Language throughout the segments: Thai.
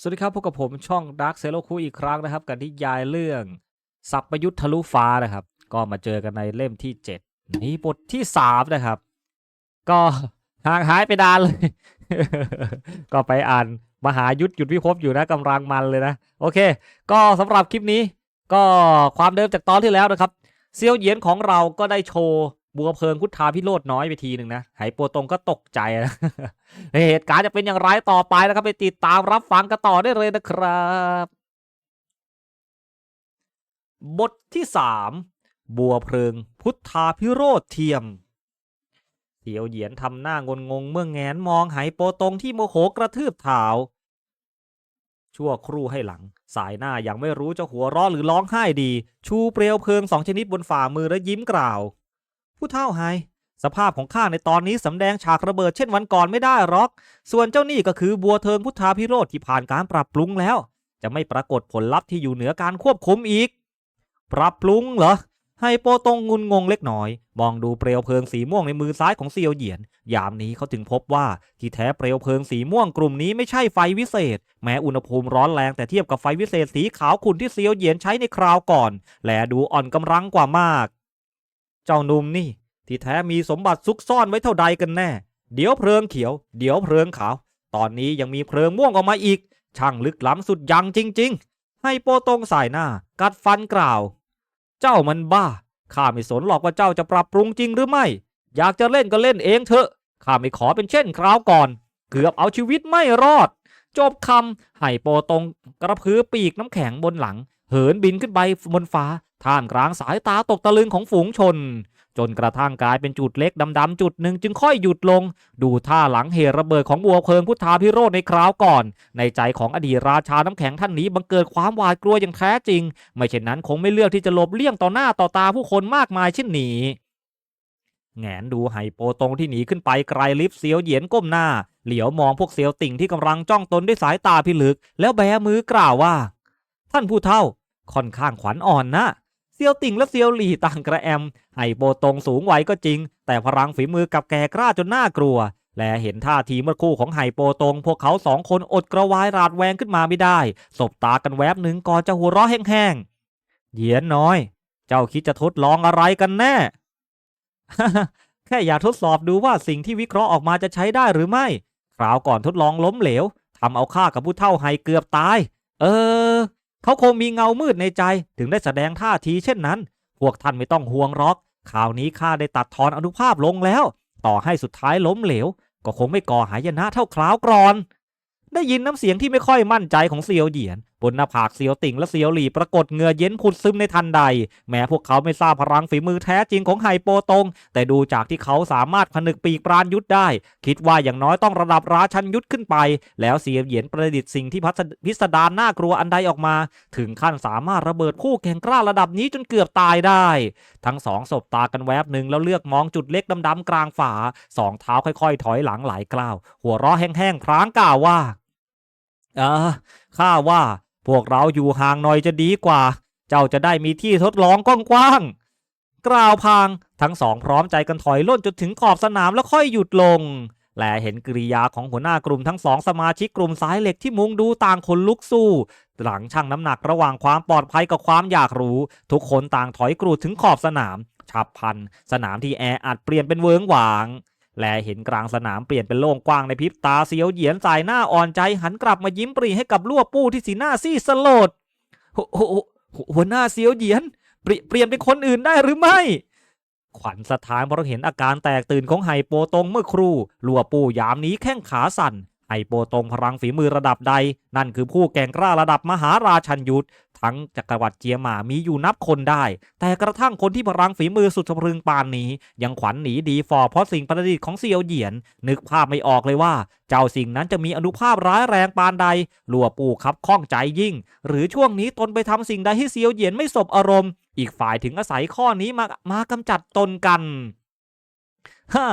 สวัสดีครับพบกับผมช่อง Dark s e l o คุอีกครั้งนะครับ กันที่ยายเรื่อง สัพพยุทธทะลุฟ้านะครับ ก็มาเจอกันในเล่มที่7ในบทที่ 3 นะครับ ก็ห่างหายไปนานเลย ก็ไปอ่านมหายุทธหยุดวิภพอยู่นะกำลังมันเลยนะ โอเค ก็สำหรับคลิปนี้ ก็ความเดิมจากตอนที่แล้วนะครับเซียวเหยียนของเราก็ได้โชว์ บัวเพลิงพุทธาพิโรธน้อยไปทีหนึ่งนะไหปัวตรงก็ตกใจนะเหตุการณ์จะเป็นอย่างไรต่อไปนะครับ ไปติดตามรับฟังกันต่อได้เลยนะครับ บทที่สามบัวเพลิงพุทธาพิโรธเทียมเสียวเหยียนทำหน้างนงงเมื่อแงนมองไหโปตรงที่โมโหกระทืบเท้าชั่วครู่ให้หลัง สายหน้ายังไม่รู้จะหัวเราะหรือร้องไห้ดี ชูเปลวเพลิงสองชนิดบนฝ่ามือและยิ้มกล่าว ผู้เท่าไฮสภาพของข้าในตอนนี้สำแดงฉากระเบิดเช่นวันก่อนไม่ได้หรอก ส่วนเจ้านี่ก็คือบัวเทิงพุทธาพิโรธที่ผ่านการปรับปรุงแล้ว จะไม่ปรากฏผลลัพธ์ที่อยู่เหนือการควบคุมอีก ปรับปรุงเหรอไฮโปตรงงุนงงเล็กน้อย มองดูเปลวเพลิงสีม่วงในมือซ้ายของเซียวเหยียน ยามนี้เขาถึงพบว่าที่แท้เปลวเพลิงสีม่วงกลุ่มนี้ไม่ใช่ไฟวิเศษ แม้อุณหภูมิร้อนแรงแต่เทียบกับไฟวิเศษสีขาวขุ่นที่เซียวเหยียนใช้ในคราวก่อน และดูอ่อนกำลังกว่ามาก เจ้าหนุ่มนี่ ที่แท้มีสมบัติซุกซ่อนไว้เท่าใดกันแน่ เดี๋ยวเพลิงเขียว เดี๋ยวเพลิงขาว ตอนนี้ยังมีเพลิงม่วงออกมาอีก ช่างลึกล้ำสุดยังจริง ๆ ให้โปตรงสายหน้า กัดฟันกล่าว เจ้ามันบ้า ข้าไม่สนหรอกว่าเจ้าจะปรับปรุงจริงหรือไม่ อยากจะเล่นก็เล่นเองเถอะ ข้าไม่ขอเป็นเช่นคราวก่อน เกือบเอาชีวิตไม่รอด จบคำให้โปตรงกระพือปีกน้ำแข็งบนหลัง เหินบินขึ้นไปบนฟ้า ท่ามกลางสายตาตกตะลึงของฝูงชน จนกระทั่งกลายเป็นจุดเล็กดำๆจุดหนึ่งจึงค่อยหยุดลง ดูท่าหลังเหตุระเบิดของบัวเพลิงพุทธาพิโรธในคราวก่อน ในใจของอดีตราชาน้ำแข็งท่านนี้บังเกิดความหวาดกลัวอย่างแท้จริง ไม่เช่นนั้นคงไม่เลือกที่จะหลบเลี่ยงต่อหน้าต่อตาผู้คนมากมายเช่นนี้แงนดูไฮโปตรงที่หนีขึ้นไปไกลลิฟเสียวเหยียนก้มหน้า เหลียวมองพวกเสียวติ่งที่กำลังจ้องตนด้วยสายตาพิลึก แล้วแบมือกล่าวว่า ท่านผู้เฒ่า ค่อนข้างขวัญอ่อนนะ เซียวติ่งและเซียวหลี่ต่างกระแอมไฮโปตรงสูงไหวก็จริง แต่พลังฝีมือกับแก่กล้าจนน่ากลัว และเห็นท่าทีเมื่อคู่ของไฮโปตรงพวกเขาสองคนอดกระวายราดแวงขึ้นมาไม่ได้ สบตากันแวบหนึ่งก่อนจะหัวเราะแห้งๆเหยียนน้อย เจ้าคิดจะทดลองอะไรกันแน่ แค่อยากทดสอบดูว่าสิ่งที่วิเคราะห์ออกมาจะใช้ได้หรือไม่ คราวก่อนทดลองล้มเหลวทำเอาข้ากับผู้เท่าไฮเกือบตาย เออ เขาคงมีเงามืดในใจถึงได้แสดงท่าทีเช่นนั้น พวกท่านไม่ต้องห่วงหรอก ข่าวนี้ข้าได้ตัดทอนอนุภาพลงแล้ว ต่อให้สุดท้ายล้มเหลว ก็คงไม่ก่อหายนะเท่าคราวก่อน ได้ยินน้ำเสียงที่ไม่ค่อยมั่นใจของเซียวเหยียนบนหน้าผากเซียวติ่งและเซียวหลี่ปรากฏเงือเย็นผุดซึมในทันใด แม้พวกเขาไม่ทราบพลังฝีมือแท้จริงของไฮโปตง แต่ดูจากที่เขาสามารถผนึกปีกปราณยุทธได้ คิดว่าอย่างน้อยต้องระดับราชันยุทธขึ้นไป แล้วเซียเหยียนประดิษฐ์สิ่งที่พัสพิสดารน่ากลัวอันใดออกมา ถึงขั้นสามารถระเบิดคู่แข่งกล้าระดับนี้จนเกือบตายได้ ทั้งสองสบตากันแวบหนึ่งแล้วเลือกมองจุดเล็กดำๆกลางฝาสองเท้าค่อยๆ ถอยหลังหลายกล้าว หัวเราะแห้งๆพรางกล่าวว่าเออข้าว่า พวกเราอยู่ห่างหน่อยจะดีกว่า เจ้าจะได้มีที่ทดลองกว้างๆกล่าวพางทั้งสองพร้อมใจกันถอยล่นจนถึงขอบสนามแล้วค่อยหยุดลง และเห็นกริยาของหัวหน้ากลุ่มทั้งสองสมาชิกกลุ่มสายเหล็กที่มุงดูต่างคนลุกสู้ หลังชั่งน้ำหนักระหว่างความปลอดภัยกับความอยากรู้ ทุกคนต่างถอยกรูดถึงขอบสนาม ฉับพลัน สนามที่แออัดเปลี่ยนเป็นเวิงหวาง และเห็นกลางสนามเปลี่ยนเป็นโล่งกว้างในพริบตาเสียวเหยียนสายหน้าอ่อนใจหันกลับมายิ้มปรีให้กับลั่วปู้ที่สีหน้าซีดสลดโหโหโหหัวหน้าเสียวเหยียนเปลี่ยนเปลี่ยนเป็นคนอื่นได้หรือไม่ขวัญสถานเพราะเห็นอาการแตกตื่นของไฮโปตงเมื่อครู่ลัวปูยามนี้แข้งขาสั่น ไฮโปตรงพลังฝีมือระดับใด นั่นคือผู้แก่งกล้าระดับมหาราชันยุทธทั้งจักรวรรดิเจียหมามีอยู่นับคนได้ แต่กระทั่งคนที่พลังฝีมือสุดสะพรึงปานนี้ ยังขวัญหนีดีฟอเพราะสิ่งประดิษฐ์ของเซียวเหยียน นึกภาพไม่ออกเลยว่า เจ้าสิ่งนั้นจะมีอนุภาพร้ายแรงปานใดลัวปูครับข้องใจยิ่ง หรือช่วงนี้ตนไปทำสิ่งใดให้เซียวเหยียนไม่สบอารมณ์ อีกฝ่ายถึงอาศัยข้อนี้มามากำจัดตนกันฮ่า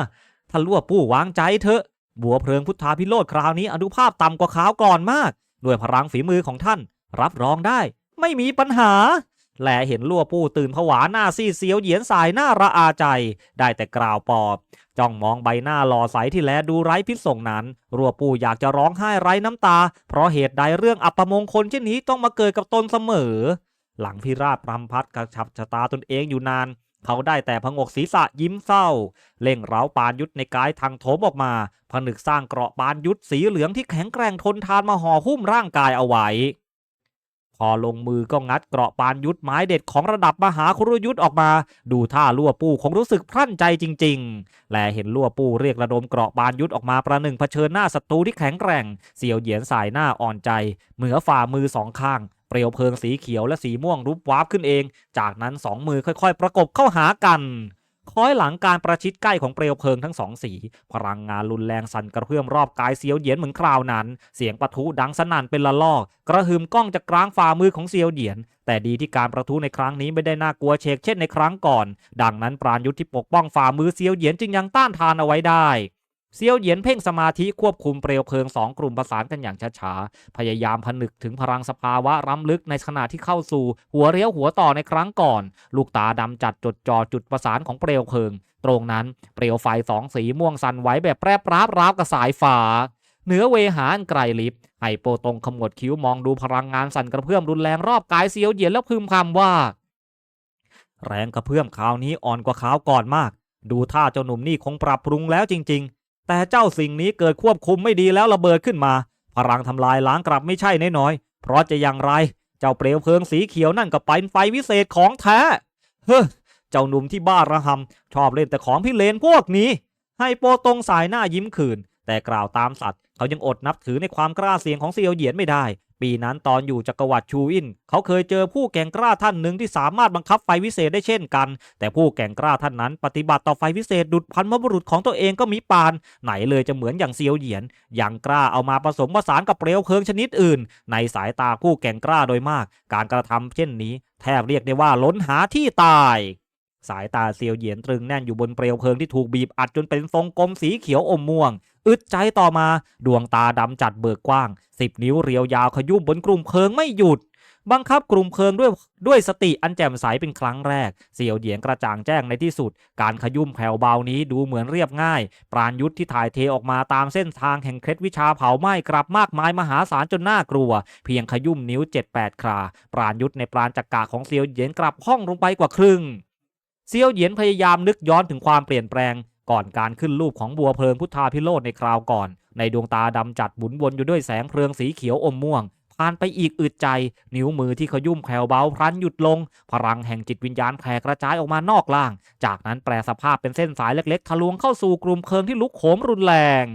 ถ้าลัวปูวางใจเถอะ บัวเพลิงพุทธาพิโรธคราวนี้อนุภาพต่ำกว่าขาวก่อนมาก ด้วยพลังฝีมือของท่าน รับรองได้ ไม่มีปัญหา แลเห็นลั่วปู้ตื่นผวาหน้าซีเสียวเหยียนสายหน้าระอาใจ ได้แต่กล่าวปอบ จ้องมองใบหน้าหล่อใสที่แลดูไร้พิษสงนั้นรัวปู้อยากจะร้องไห้ไร้น้ำตา เพราะเหตุใดเรื่องอัปมงคลเช่นนี้ต้องมาเกิดกับตนเสมอ หลังพิราบรำพัดกระชับชะตาตนเองอยู่นาน เขาได้แต่พงกศีรษะยิ้มเศร้า เล่งเร้าปานยุทธในกายทางโถมออกมา ผนึกสร้างเกราะปานยุทธสีเหลืองที่แข็งแกร่งทนทานมาห่อหุ้มร่างกายเอาไว้ พอลงมือก็งัดเกราะปานยุทธไม้เด็ดของระดับมหาครุยุทธออกมา ดูท่าลั่วปูคงรู้สึกพรั่นใจจริง ๆ และเห็นลั่วปูเรียกระดมเกราะปานยุทธออกมาประหนึ่งเผชิญหน้าศัตรูที่แข็งแกร่ง เสี่ยวเหยียนสายหน้าอ่อนใจ เหมือฝ่ามือสองข้าง เปลวเพลิงสีเขียวและสีม่วงรุบวาบขึ้นเอง จากนั้นสองมือค่อยๆ ประกบเข้าหากันคล้อยหลังการประชิดใกล้ของเปลวเพลิงทั้งสองสี พลังงานรุนแรงสั่นกระเพื่อมรอบกายเสียวเหยียนเหมือนคราวนั้น เสียงปะทุดังสนั่นเป็นละลอก กระหึ่มก้องจากกลางฝ่ามือของเสียวเหยียน แต่ดีที่การประทุในครั้งนี้ไม่ได้น่ากลัวเชกเช่นในครั้งก่อน ดังนั้นปราณยุทธที่ปกป้องฝ่ามือเสียวเหยียนจึงยังต้านทานเอาไว้ได้ เซียวเหยียนเพ่งสมาธิควบคุมเปลวเพลิงสองกลุ่มประสานกันอย่างช้าๆ พยายามผนึกถึงพลังสภาวะล้ำลึกในขณะที่เข้าสู่ หัวเรียวหัวต่อในครั้งก่อน ลูกตาดำจัดจดจ่อจุดประสานของเปลวเพลิง ตรงนั้นเปลวไฟสองสีม่วงสั่นไหวแบบแปรปราบร้าวกับสายฟ้าเหนือเวหาอันไกลลิบไฮโปตรงขมวดคิ้วมองดูพลังงานสั่นกระเพื่อมรุนแรงรอบกายเซียวเหยียนแล้วพึมพำว่า แรงกระเพื่อมคราวนี้อ่อนกว่าคราวก่อนมาก ดูท่าเจ้าหนุ่มนี่คงปรับปรุงแล้วจริงๆ แต่เจ้าสิ่งนี้เกิดควบคุมไม่ดีแล้วระเบิดขึ้นมา พลังทำลายล้างกลับไม่ใช่น้อยๆเพราะจะอย่างไร เจ้าเปลวเพลิงสีเขียวนั่นก็เป็นไฟวิเศษของแท้ เฮ้อเจ้าหนุ่มที่บ้าระหำชอบเล่นแต่ของพี่เลนพวกนี้ ให้โปตรงสายหน้ายิ้มขืนแต่กล่าวตามสัตว์เขายังอดนับถือในความกล้าเสียงของเซียวเหยียนไม่ได้ ปีนั้นตอนอยู่จักรวรรดิชูอิน เขาเคยเจอผู้แก่งกล้าท่านหนึ่งที่สามารถบังคับไฟวิเศษได้เช่นกัน แต่ผู้แก่งกล้าท่านนั้นปฏิบัติต่อไฟวิเศษดุดพันมบุรุษของตัวเองก็มีปาน ไหนเลยจะเหมือนอย่างเซียวเหยียน ยังกล้าเอามาผสมผสานกับเปลวเพลิงชนิดอื่น ในสายตาผู้แก่งกล้าโดยมาก การกระทำเช่นนี้ แทบเรียกได้ว่าล้นหาที่ตาย สายตาเซียวเหยียนตรึงแน่นอยู่บนเปลวเพลิงที่ถูกบีบอัดจนเป็นทรงกลมสีเขียวอมม่วง อึดใจต่อมา ดวงตาดำจัดเบิกกว้างสิบนิ้วเรียวยาวขยุ่มบนกลุ่มเพลิงไม่หยุด บังคับกลุ่มเพลิงด้วยด้วยสติอันแจ่มใสเป็นครั้งแรก เสี่ยวเหยียนกระจ่างแจ้งในที่สุด การขยุ่มแผ่วเบานี้ดูเหมือนเรียบง่าย ปราณยุทธที่ถ่ายเทออกมาตามเส้นทางแห่งเคล็ดวิชาเผาไหม้กลับมากมายมหาศาลจนน่ากลัว เพียงขยุ่มนิ้ว 7-8 ครา ปราณยุทธในปราณจักกะของเสี่ยวเหยียนกลับห้องลงไปกว่าครึ่ง เซียวเหยียนพยายามนึกย้อนถึงความเปลี่ยนแปลง ก่อนการขึ้นรูปของบัวเพลิงพุทธาพิโรธในคราวก่อน ในดวงตาดำจัดหมุนวนอยู่ด้วยแสงเพลิงสีเขียวอมม่วงผ่านไปอีกอึดใจ นิ้วมือที่ขยุ่มแผ่วเบาพลันหยุดลง พลังแห่งจิตวิญญาณแผ่กระจายออกมานอกล่าง จากนั้นแปลสภาพเป็นเส้นสายเล็กๆ ทะลวงเข้าสู่กลุ่มเพลิงที่ลุกโหมรุนแรง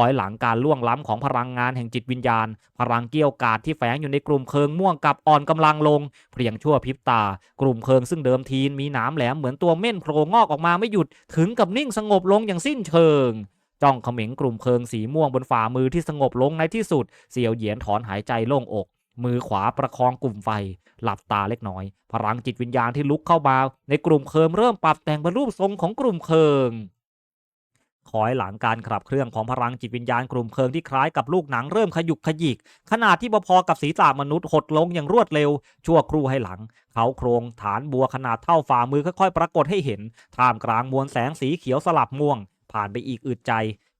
อยหลังการล่วงล้ำของพลังงานแห่งจิตวิญญาณ พลังเกี่ยวกาดที่แฝงอยู่ในกลุ่มเพิงม่วงกับอ่อนกำลังลง เพียงชั่วพริบตา กลุ่มเพิงซึ่งเดิมทีมีหนามแหลมเหมือนตัวเม่นโผล่งอกออกมาไม่หยุดถึงกับนิ่งสงบลงอย่างสิ้นเชิงจ้องเขม็งกลุ่มเพิงสีม่วงบนฝ่ามือที่สงบลงในที่สุด เสียวเหยียนถอนหายใจโล่งอก มือขวาประคองกลุ่มไฟ หลับตาเล็กน้อย พลังจิตวิญญาณที่ลุกเข้ามา ในกลุ่มเพิงเริ่มปรับแต่งเป็นรูปทรงของกลุ่มเพิง คอยหลังการขับเคลื่อนของพลังจิตวิญญาณกลุ่มเพลิงที่คล้ายกับลูกหนังเริ่มขยุกขยิก ขนาดที่พอๆกับศีรษะมนุษย์หดลงอย่างรวดเร็ว ชั่วครู่ให้หลัง เขาโครงฐานบัวขนาดเท่าฝ่ามือค่อยๆ ปรากฏให้เห็น ท่ามกลางมวลแสงสีเขียวสลับม่วง ผ่านไปอีกอึดใจ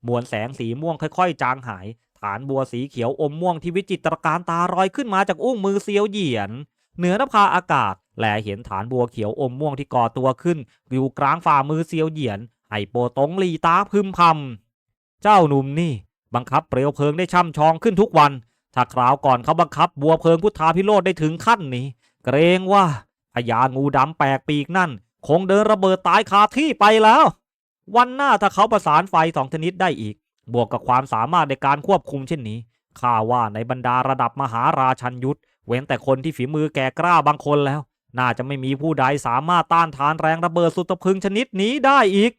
มวลแสงสีม่วงค่อยๆ จางหาย ฐานบัวสีเขียวอมม่วงที่วิจิตรการตารอยขึ้นมาจากอุ้งมือเซียวเหยียนเหนือนภาอากาศ แลเห็นฐานบัวเขียวอมม่วงที่ก่อตัวขึ้น อยู่กลางฝ่ามือเซียวเหยียน ไอโปตงลีตาพึมพำเจ้าหนุ่มนี่ บังคับเปลวเพลิงได้ช่ำชองขึ้นทุกวัน ถ้าคราวก่อนเขาบังคับบัวเพลิงพุทธาพิโรธได้ถึงขั้นนี้ เกรงว่าพญางูดำแปลกปีกนั่น คงเดินระเบิดตายคาที่ไปแล้ว วันหน้าถ้าเขาประสานไฟสองชนิดได้อีก บวกกับความสามารถในการควบคุมเช่นนี้ข้าว่าในบรรดาระดับมหาราชันยุทธเว้นแต่คนที่ฝีมือแก่กล้าบางคนแล้ว น่าจะไม่มีผู้ใดสามารถต้านทานแรงระเบิดสุดตะพึงชนิดนี้ได้อีก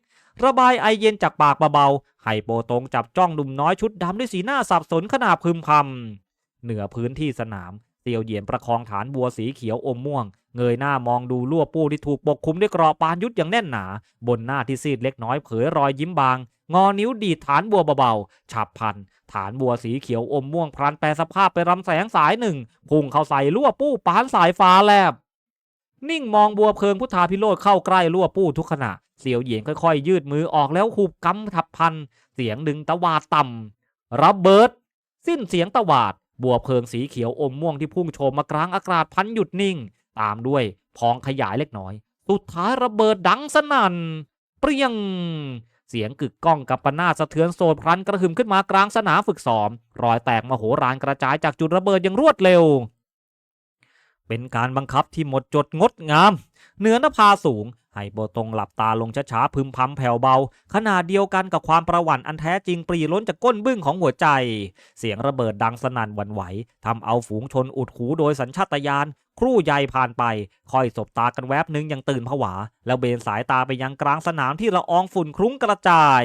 ระบายไอเย็นจากปากเบาๆไห่โปตงจับจ้องหนุ่มน้อยชุดดำด้วยสีหน้าสับสนขนาดพึมพำเหนือพื้นที่สนามเตียวเหยียนประคองฐานบัวสีเขียวอมม่วง เงยหน้ามองดูลั่วปูที่ถูกปกคลุมด้วยกราะปานยุทธอย่างแน่นหนา บนหน้าที่ซีดเล็กน้อยเผยรอยยิ้มบาง งอนิ้วดีดฐานบัวเบาๆฉับพันฐานบัวสีเขียวอมม่วงพลันแปลสภาพไปรำแสงสายหนึ่งพุ่งเข้าใส่ลั่วปู้ปานสายฟ้าแลบ นิ่งมองบัวเพลิงพุทธาพิโรธเข้าใกล้รั่วปู้ทุกขณะ เสียวเหยียนค่อยๆ ยืดมือออกแล้วหูบกำทับพัน เสียงดึงตะวาดต่ำระเบิด สิ้นเสียงตะวาด บัวเพลิงสีเขียวอมม่วงที่พุ่งโชมมากลางอากาศพันหยุดนิ่ง ตามด้วยพองขยายเล็กน้อย สุดท้ายระเบิดดังสนั่น เปรี้ยง เสียงกึกก้องกับปนาสะเทือนโซนพลันกระหึ่มขึ้นมากลางสนามฝึกซ้อม รอยแตกมโหฬารกระจายจากจุดระเบิดอย่างรวดเร็ว เป็นการบังคับที่หมดจดงดงาม เหนือหนภาผาสูงให้โบตงหลับตาลงช้าๆพึมพำแผ่วเบา ขนาดเดียวกันกับความประวั่นอันแท้จริงปรีล้นจากก้นบึ้งของหัวใจ เสียงระเบิดดังสนั่นหวั่นไหวทำเอาฝูงชนอุดหูโดยสัญชาตญาณครู่ใหญ่ผ่านไปคอยสบตากันแวบหนึ่งยังตื่นผวา แล้วเบนสายตาไปยังกลางสนามที่ละอองฝุ่นคลุ้งกระจาย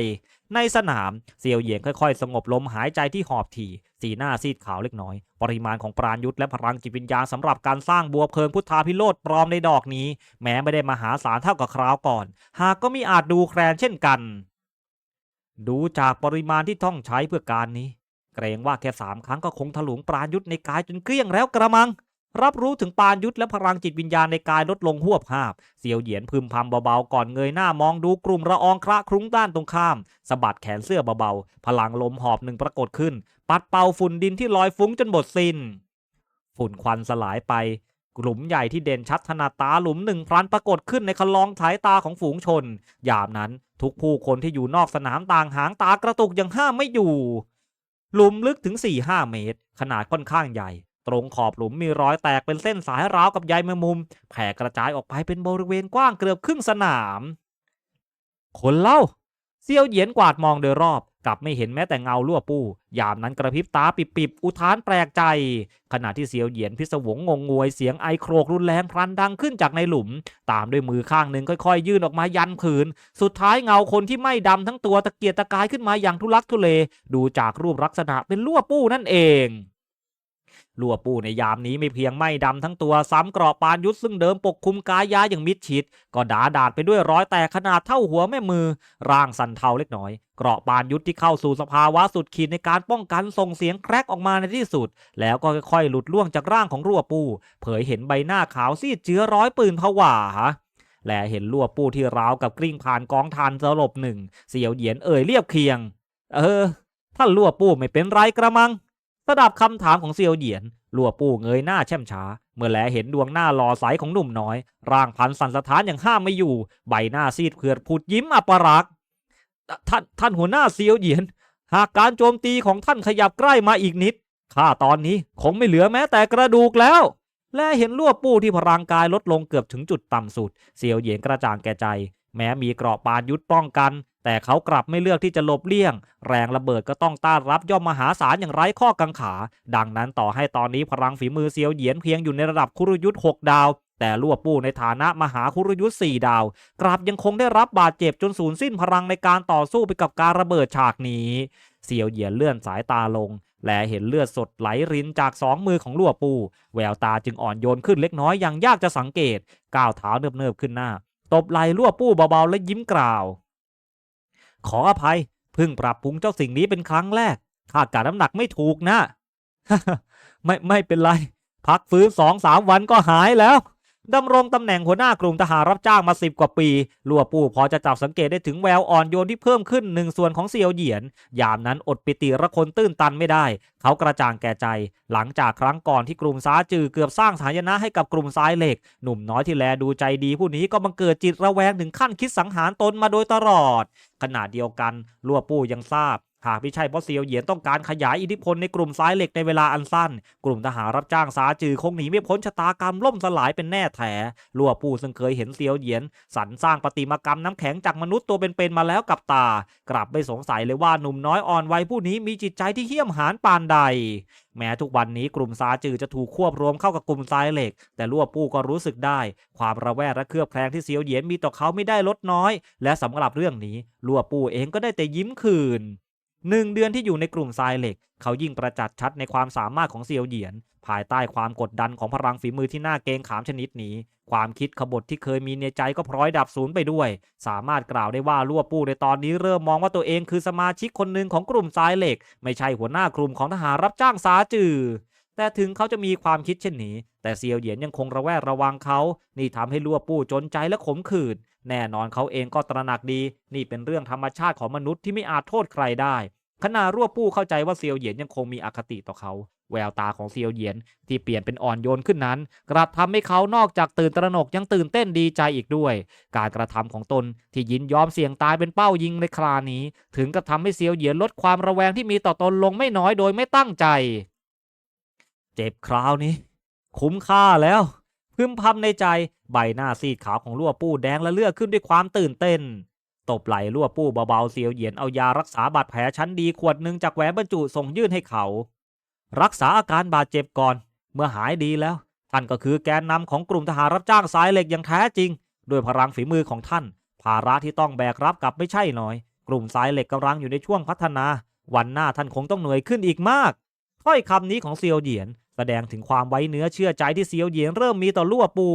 ในสนามเซียวเหยียงค่อยๆ สงบลมหายใจที่หอบถี่ สีหน้าซีดขาวเล็กน้อย ปริมาณของปราณยุทธและพลังจิตวิญญาณสำหรับการสร้างบัวเพลิงพุทธาพิโรธปลอมในดอกนี้ แม้ไม่ได้มหาศาลเท่ากับคราวก่อน หากก็มีอาจดูแคลนเช่นกัน ดูจากปริมาณที่ต้องใช้เพื่อการนี้ เกรงว่าแค่สามครั้งก็คงถลุงปราณยุทธในกายจนเกลี้ยงแล้วกระมัง รับรู้ถึงปานยุทธและพลังจิตวิญญาณในกายลดลงหวบหาบ เสียวเหยียนพึมพำเบาๆ ก่อนเงยหน้ามองดูกลุ่มระอองคระคลุ้งด้านตรงข้ามสะบัดแขนเสื้อเบาๆ พลังลมหอบหนึ่งปรากฏขึ้น ปัดเป่าฝุ่นดินที่ลอยฟุ้งจนหมดสิน้น ฝุ่นควันสลายไปกลุ่มใหญ่ที่เด่นชัดถนาดตาหลุมหนึ่งพลันปรากฏขึ้นในคลองสายตาของฝูงชน ยามนั้นทุกผู้คนที่อยู่นอกสนามต่างหางตากระตุกยังห้ามไม่อยู่ หลุมลึกถึง4-5เมตร ขนาดค่อนข้างใหญ่ ตรงขอบหลุมมีรอยแตกเป็นเส้นสายร้าวกับใยแมงมุม แผ่กระจายออกไปเป็นบริเวณกว้างเกือบครึ่งสนาม คนเล่าเซียวเหยียนกวาดมองโดยรอบ กลับไม่เห็นแม้แต่เงาลั่วปู้ยามนั้นกระพริบตาปิบๆอุทานแปลกใจ ขณะที่เซียวเหยียนพิศวงงงงวยเสียงไอโครกรุนแรงพลันดังขึ้นจากในหลุม ตามด้วยมือข้างหนึ่งค่อยๆ ยื่นออกมายันผืน สุดท้ายเงาคนที่ไม่ดำทั้งตัวตะเกียกตะกายขึ้นมาอย่างทุลักทุเล ดูจากรูปลักษณะเป็นลั่วปู้นั่นเอง ลัวปูในยามนี้ไม่เพียงไม่ดำทั้งตัวซ้ำเกราะปานยุทธซึ่งเดิมปกคลุมกายยาอย่างมิดชิด ก็ดาดาดไปด้วยร้อยแตกขนาดเท่าหัวแม่มือ ร่างสันเทาเล็กน้อยเกราะปานยุทธที่เข้าสู่สภาวะสุดขีดในการป้องกันส่งเสียงแครกออกมาในที่สุด แล้วก็ค่อยๆหลุดล่วงจากร่างของรั่วปูเผยเห็นใบหน้าขาวซีดเชื้อร้อยปืนผวาและเห็นรั่วปูที่ร้าวกับกลิ้งผ่านกองทานสลบหนึ่งเสียวเหยียนเอ่ยเรียบเคียง เออท่านรั่วปูไม่เป็นไรกระมัง สดับคำถามของเซียวเหยียนลัวปู่เงยหน้าแช่มช้า เมื่อแลเห็นดวงหน้าหล่อใสของหนุ่มน้อย ร่างพันสันสถานอย่างห้ามไม่อยู่ ใบหน้าซีดเผือดผุดยิ้มอัปรักท่านท่านหัวหน้าเซียวเหยียน หากการโจมตีของท่านขยับใกล้มาอีกนิดข้าตอนนี้คงไม่เหลือแม้แต่กระดูกแล้ว และเห็นลั่วปู่ที่พลังกายลดลงเกือบถึงจุดต่ำสุด เซียวเหยียนกระจ่างแก่ใจ แม้มีเกราะปานยุทธป้องกัน แต่เขากลับไม่เลือกที่จะหลบเลี่ยง แรงระเบิดก็ต้องต้านรับย่อมมหาศาลอย่างไร้ข้อกังขา ดังนั้นต่อให้ตอนนี้พลังฝีมือเซียวเหยียนเพียงอยู่ในระดับคุรุยุทธ์6ดาว แต่ลั่วปู้ในฐานะมหาคุรุยุทธ์4ดาว กลับยังคงได้รับบาดเจ็บจนสูญสิ้นพลังในการต่อสู้ไปกับการระเบิดฉากนี้เซียวเหยียนเลื่อนสายตาลง และเห็นเลือดสดไหลรินจากสองมือของลั่วปู แววตาจึงอ่อนโยนขึ้นเล็กน้อยอย่างยากจะสังเกต ก้าวเท้าเนิบๆขึ้นหน้า ตบไหลลั่วปู้เบาๆและยิ้มกล่าว ขออภัย เพิ่งปรับปรุงเจ้าสิ่งนี้เป็นครั้งแรกคาดการน้ำหนักไม่ถูกนะ ไม่ไม่เป็นไร พักฟื้นสองสามวันก็หายแล้ว ดำรงตำแหน่งหัวหน้ากลุ่มทหารรับจ้างมาสิบกว่าปีลัวปู่พอจะจับสังเกตได้ถึงแววอ่อนโยนที่เพิ่มขึ้นหนึ่งส่วนของเซียวเหยียน ยามนั้นอดปิติระคนตื้นตันไม่ได้ เขากระจ่างแก่ใจ หลังจากครั้งก่อนที่กลุ่มซ้าจือเกือบสร้างฐานนะให้กับกลุ่มซ้ายเหล็ก หนุ่มน้อยที่แลดูใจดีผู้นี้ก็บังเกิดจิตระแวงถึงขั้นคิดสังหารตนมาโดยตลอดขณะเดียวกันลัวปู่ยังทราบ หากไม่ใช่เพราะเซียวเหยียนต้องการขยายอิทธิพลในกลุ่มซ้ายเหล็กในเวลาอันสั้น กลุ่มทหารรับจ้างสาจือคงหนีไม่พ้นชะตากรรมล่มสลายเป็นแน่แท้ลัวปู่ซึ่งเคยเห็นเซียวเหยียนสรรสร้างปฏิมากรรมน้ำแข็งจากมนุษย์ตัวเป็นๆมาแล้วกับตา กลับไม่สงสัยเลยว่าหนุ่มน้อยอ่อนวัยผู้นี้มีจิตใจที่เหี้ยมหาญปานใด แม้ทุกวันนี้กลุ่มซาจือจะถูกควบรวมเข้ากับกลุ่มซ้ายเหล็ก แต่ลัวปู่ก็รู้สึกได้ ความระแวดและเครือบแคลงที่เซียวเหยียนมีต่อเขาไม่ได้ลดน้อย และสำหรับเรื่องนี้ลัวปู่เองก็ได้แต่ยิ้มคืน หนึ่งเดือนที่อยู่ในกลุ่มทรายเหล็ก เขายิ่งประจักษ์ชัดในความสามารถของเซียวเหยียน ภายใต้ความกดดันของพลังฝีมือที่น่าเกงขามชนิดนี้ ความคิดขบฏที่เคยมีในใจก็พร้อยดับสูญไปด้วย สามารถกล่าวได้ว่าลั่วปู้ในตอนนี้เริ่มมองว่าตัวเองคือสมาชิกคนหนึ่งของกลุ่มทรายเหล็ก ไม่ใช่หัวหน้ากลุ่มของทหารรับจ้างสาจือแต่ถึงเขาจะมีความคิดเช่นนี้ แต่เซียวเหยียนยังคงระแวดระวังเขานี่ทำให้ลัวปู้จนใจและขมขื่นแน่นอนเขาเองก็ตระหนักดี นี่เป็นเรื่องธรรมชาติของมนุษย์ที่ไม่อาจโทษใครได้ขณะรั่วปู้เข้าใจว่าเซียวเหยียนยังคงมีอคติต่อเขาแววตาของเซียวเหยียนที่เปลี่ยนเป็นอ่อนโยนขึ้นนั้น กลับทำให้เขานอกจากตื่นตระหนกยังตื่นเต้นดีใจอีกด้วย การกระทำของตนที่ยินยอมเสี่ยงตายเป็นเป้ายิงในครานี้ ถึงกับทำให้เซียวเหยียนลดความระแวงที่มีต่อตนลงไม่น้อยโดยไม่ตั้งใจ เจ็บคราวนี้ คุ้มค่าแล้ว พึมพำในใจใบหน้าซีดขาวของลั่วปู้แดงและเลือดขึ้นด้วยความตื่นเต้น ตบไหล่ลั่วปู้เบาๆเสียวเหยียนเอายารักษาบาดแผลชั้นดีขวดหนึ่งจากแหวนบรรจุส่งยื่นให้เขา รักษาอาการบาดเจ็บก่อน เมื่อหายดีแล้ว ท่านก็คือแกนนำของกลุ่มทหารรับจ้างสายเหล็กอย่างแท้จริงด้วยพลังฝีมือของท่าน ภาระที่ต้องแบกรับกลับไม่ใช่น้อย กลุ่มสายเหล็กกำลังอยู่ในช่วงพัฒนา วันหน้าท่านคงต้องเหนื่อยขึ้นอีกมากถ้อยคำนี้ของเซียวเหยียน แสดงถึงความไว้เนื้อเชื่อใจที่เซียวเหยียนเริ่มมีต่อลั่วปู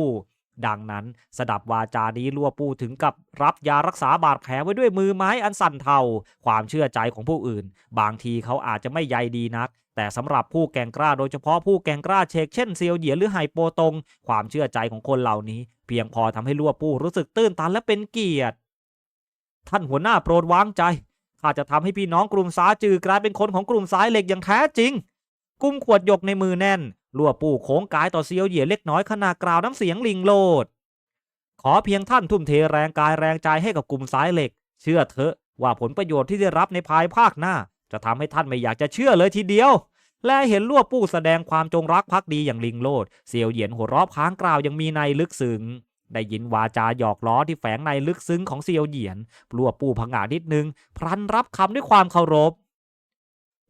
ดังนั้นสดับวาจานี้ลั่วปูถึงกับรับยารักษาบาดแผลไว้ด้วยมือไม้อันสั่นเทา ความเชื่อใจของผู้อื่น บางทีเขาอาจจะไม่ใยดีนัก แต่สำหรับผู้แก่งกล้าโดยเฉพาะผู้แก่งกล้าเชกเช่นเซียวเหยียหรือไฮโปตง ความเชื่อใจของคนเหล่านี้ เพียงพอทำให้ลั่วปูรู้สึกตื้นตันและเป็นเกียรติ ท่านหัวหน้าโปรดวางใจข้าจะทำให้พี่น้องกลุ่มสาจือกลายเป็นคนของกลุ่มสายเหล็กอย่างแท้จริง กุมขวดหยกในมือแน่นลัวปู่โค้งกายต่อเซียวเหยียเล็กน้อยขณะกล่าวน้ำเสียงลิงโลด ขอเพียงท่านทุ่มเทแรงกายแรงใจให้กับกลุ่มสายเหล็ก เชื่อเถอะว่าผลประโยชน์ที่ได้รับในภายภาคหน้า จะทำให้ท่านไม่อยากจะเชื่อเลยทีเดียว และเห็นลั่วปู่แสดงความจงรักภักดีอย่างลิงโลด เซียวเหยียนหัวเราะค้างกล่าวยังมีในลึกซึ้งได้ยินวาจาหยอกล้อที่แฝงในลึกซึ้งของเซียวเหยียนลัวปู่ผงาดนิดนึง พรันรับคำด้วยความเคารพ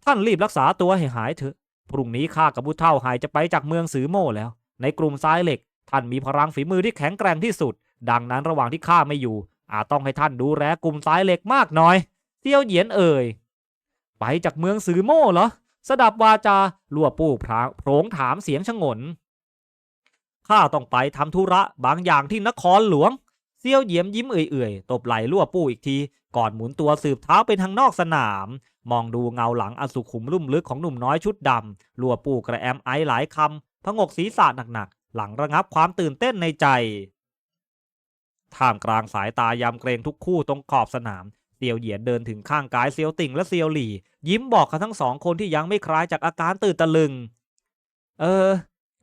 ท่านรีบรักษาตัวให้หายเถอะ พรุ่งนี้ข้ากับบุเท่าหายจะไปจากเมืองสือโม่แล้ว ในกลุ่มซ้ายเหล็ก ท่านมีพลังฝีมือที่แข็งแกร่งที่สุด ดังนั้นระหว่างที่ข้าไม่อยู่ อาจต้องให้ท่านดูแลกลุ่มซ้ายเหล็กมากหน่อยเซียวเหยียนเอ่ย ไปจากเมืองสือโม่เหรอสดับวาจาลั่วปู่พรางโผงถามเสียงชงนข้าต้องไปทำธุระบางอย่างที่นครหลวง เซียวเยียมยิ้มเอื่อยๆ ตบไหล่ลั่วปู่อีกที ก่อนหมุนตัวสืบเท้าไปทางนอกสนาม มองดูเงาหลังอสุขุมลุ่มลึกของหนุ่มน้อยชุดดำลัวปู่กระแอมไอหลายคำพงกศีรษะหนักๆ หลังระงับความตื่นเต้นในใจ ท่ามกลางสายตายำเกรงทุกคู่ตรงขอบสนามเซียวเหยียนเดินถึงข้างกายเซียวติ่งและเซียวหลี่ ยิ้มบอกกับทั้งสองคนที่ยังไม่คลายจากอาการตื่นตะลึง เออ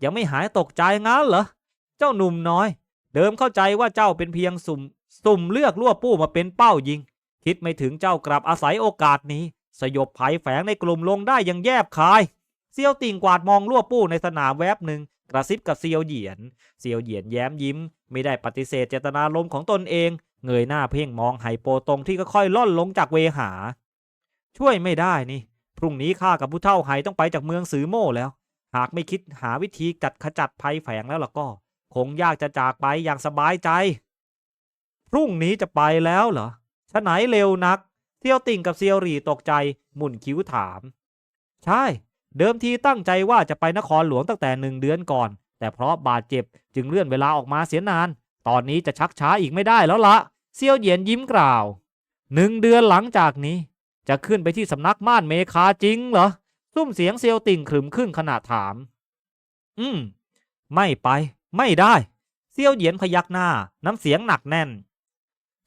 ยังไม่หายตกใจงั้นเหรอ เจ้าหนุ่มน้อย เดิมเข้าใจว่าเจ้าเป็นเพียงสุ่ม สุ่มเลือกลั่วปู้มาเป็นเป้ายิง คิดไม่ถึงเจ้ากลับอาศัยโอกาสนี้ สยบภัยแฝงในกลุ่มลงได้อย่างแยบคาย เซียวติ่งกวาดมองลั่วปู้ในสนามแวบหนึ่งกระซิบกับเซียวเหยียน เซียวเหยียนแย้มยิ้ม ไม่ได้ปฏิเสธเจตนารมณ์ของตนเอง เงยหน้าเพ่งมองไฮโปตรงที่ค่อยๆล่อนลงจากเวหา ช่วยไม่ได้นี่ พรุ่งนี้ข้ากับผู้เท่าไฮต้องไปจากเมืองสือโม่แล้ว หากไม่คิดหาวิธีจัดขจัดภัยแฝงแล้วล่ะก็ คงยากจะจากไปอย่างสบายใจ พรุ่งนี้จะไปแล้วเหรอฉะไหนเร็วนัก เที่ยวติ่งกับเซียวหรี่ตกใจหมุนคิ้วถาม ใช่ เดิมทีตั้งใจว่าจะไปนครหลวงตั้งแต่หนึ่งเดือนก่อน แต่เพราะบาดเจ็บจึงเลื่อนเวลาออกมาเสียนาน ตอนนี้จะชักช้าอีกไม่ได้แล้วละเซียวเหยียนยิ้มกล่าวหนึ่งเดือนหลังจากนี้ จะขึ้นไปที่สำนักม่านเมคาจริงเหรอซุ้มเสียงเซียวติ่งขรึมขึ้นขณะถาม อืม ไม่ไป ไม่ได้ เซียวเหยียนพยักหน้า น้ำเสียงหนักแน่น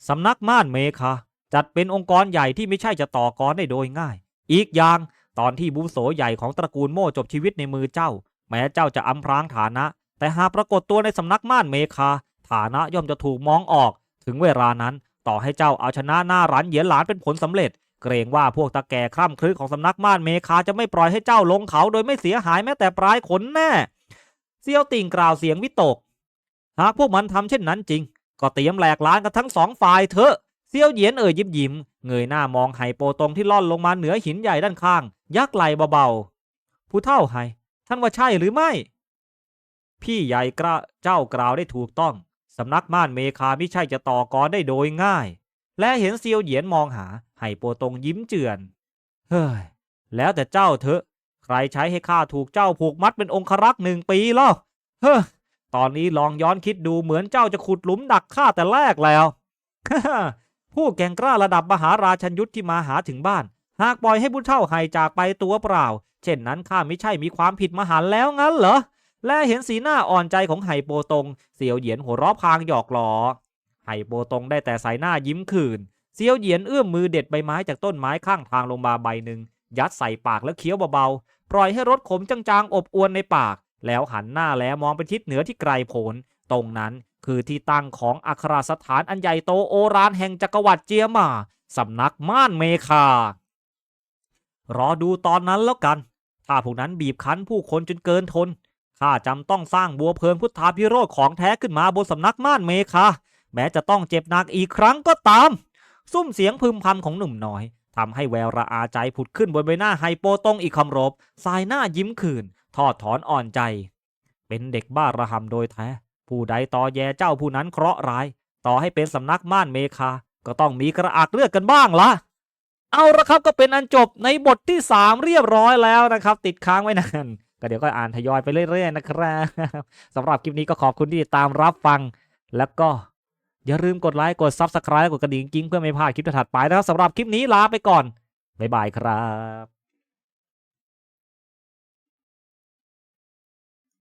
สำนักม่านเมคา จัดเป็นองค์กรใหญ่ที่ไม่ใช่จะต่อกรได้โดยง่าย อีกอย่างตอนที่บุโสใหญ่ของตระกูลโม่จบชีวิตในมือเจ้า แม้เจ้าจะอำพรางฐานะ แต่หากปรากฏตัวในสำนักม่านเมคา ฐานะย่อมจะถูกมองออก ถึงเวลานั้น ต่อให้เจ้าเอาชนะหน้ารันเหยียนหลานเป็นผลสำเร็จ เกรงว่าพวกตาแก่คร่ำครึกของสำนักม่านเมคาจะไม่ปล่อยให้เจ้าลงเขาโดยไม่เสียหายแม้แต่ปลายขนแน่เซียวติ่งกล่าวเสียงวิตก หากพวกมันทำเช่นนั้นจริง ก็เตรียมแหลกล้านกันทั้งสองฝ่ายเถอะ เซียวเหยียนเอ่ยยิ้มยิ้มเงยหน้ามองไห่โปตรงที่ล่อนลงมาเหนือหินใหญ่ด้านข้าง ยักไหลเบาๆ ผู้เท่าไห่ท่านว่าใช่หรือไม่ พี่ใหญ่กระเจ้ากล่าวได้ถูกต้อง สำนักม่านเมคาไม่ใช่จะต่อกรได้โดยง่าย และเห็นเซียวเหยียนมองหาไห่โปตรงยิ้มเจือน เฮ้ย แล้วแต่เจ้าเถอะ ใครใช้ให้ข้าถูกเจ้าผูกมัดเป็นองครักษ์หนึ่งปีล่ะเฮ้อตอนนี้ลองย้อนคิดดูเหมือนเจ้าจะขุดหลุมดักข้าแต่แรกแล้ว ผู้แก่งกล้าระดับมหาราชันยุทธที่มาหาถึงบ้าน หากปล่อยให้บุญเท่าไห่จากไปตัวเปล่า เช่นนั้นข้าไม่ใช่มีความผิดมหันแล้วงั้นเหรอ และเห็นสีหน้าอ่อนใจของไห่โปตงเซียวเหยียนหัวเราะพางหยอกล้อไห่โปตงได้แต่ใส่หน้ายิ้มคืนเซียวเหยียนเอื้อมมือเด็ดใบไม้จากต้นไม้ข้างทางลงมาใบหนึ่งยัดใส่ปากแล้วเคี้ยวเบาๆ ปล่อยให้รสขมจางๆ อบอวนในปาก แล้วหันหน้าแล้วมองไปทิศเหนือที่ไกลโพ้น ตรงนั้นคือที่ตั้งของอัครสถานอันใหญ่โตโอรานแห่งจักรวรรดิเจียมาสำนักม่านเมคา รอดูตอนนั้นแล้วกัน ถ้าพวกนั้นบีบคั้นผู้คนจนเกินทน ข้าจำต้องสร้างบัวเพลิงพุทธาพิโรธของแท้ขึ้นมาบนสำนักม่านเมคา แม้จะต้องเจ็บหนักอีกครั้งก็ตาม ซุ้มเสียงพึมพำของหนุ่มน้อยทำให้แววระอาใจผุดขึ้นบนใบหน้าไฮโปตรงอีกคำรบ สายหน้ายิ้มคืนทอดถอนอ่อนใจ เป็นเด็กบ้าระหำโดยแท้ ผู้ใดต่อแยเจ้าผู้นั้นเคราะห์ร้าย ต่อให้เป็นสำนักม่านเมคา ก็ต้องมีกระอักเลือดกันบ้างละเอาละครับก็เป็นอันจบในบทที่ 3 เรียบร้อยแล้วนะครับ ติดค้างไว้นานก็เดี๋ยวก็อ่านทยอยไปเรื่อยๆนะครับสำหรับคลิปนี้ก็ขอบคุณที่ติดตามรับฟัง แล้วก็อย่าลืมกดไลค์กด Subscribe กดกระดิ่งกิ้งเพื่อไม่พลาดคลิปถัดไปนะครับสำหรับคลิปนี้ลาไปก่อนบ๊ายบายครับ